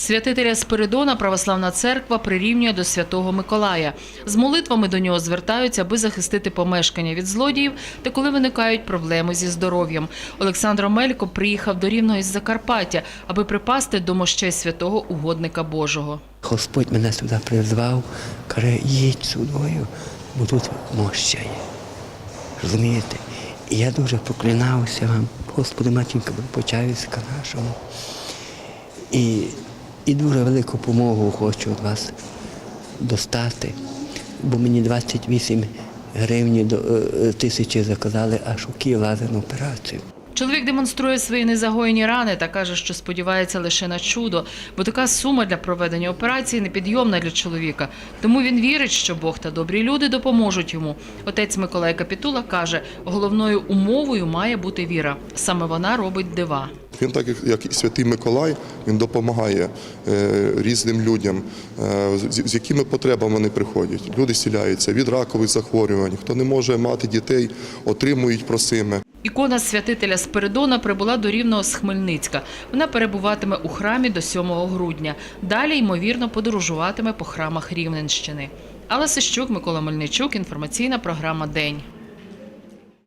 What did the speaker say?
Святителя Спиридона православна церква прирівнює до святого Миколая. З молитвами до нього звертаються, аби захистити помешкання від злодіїв та коли виникають проблеми зі здоров'ям. Олександр Омелько приїхав до Рівного із Закарпаття, аби припасти до мощей святого угодника Божого. Господь мене сюди призвав, каже, їдь сюдою, бо тут моща є. Розумієте? І я дуже поклинався вам, Господи, матінка, почаюся нашому. І, і дуже велику допомогу хочу від вас достати, бо мені 28 гривень е, тисячі заказали аж у Київ лазерну операцію. Чоловік демонструє свої незагоєні рани та каже, що сподівається лише на чудо, бо така сума для проведення операції непідйомна для чоловіка. Тому він вірить, що Бог та добрі люди допоможуть йому. Отець Миколай Капітула каже, головною умовою має бути віра. Саме вона робить дива. Він, так як- і святий Миколай, він допомагає е, різним людям, е, з, якими потребами вони приходять. Люди зціляються від ракових захворювань. Хто не може мати дітей, отримують просиме. Ікона святителя Спиридона прибула до Рівного з Хмельницька. Вона перебуватиме у храмі до 7 грудня. Далі, ймовірно, подорожуватиме по храмах Рівненщини. Алла Сищук, Микола Мельничук, інформаційна програма День.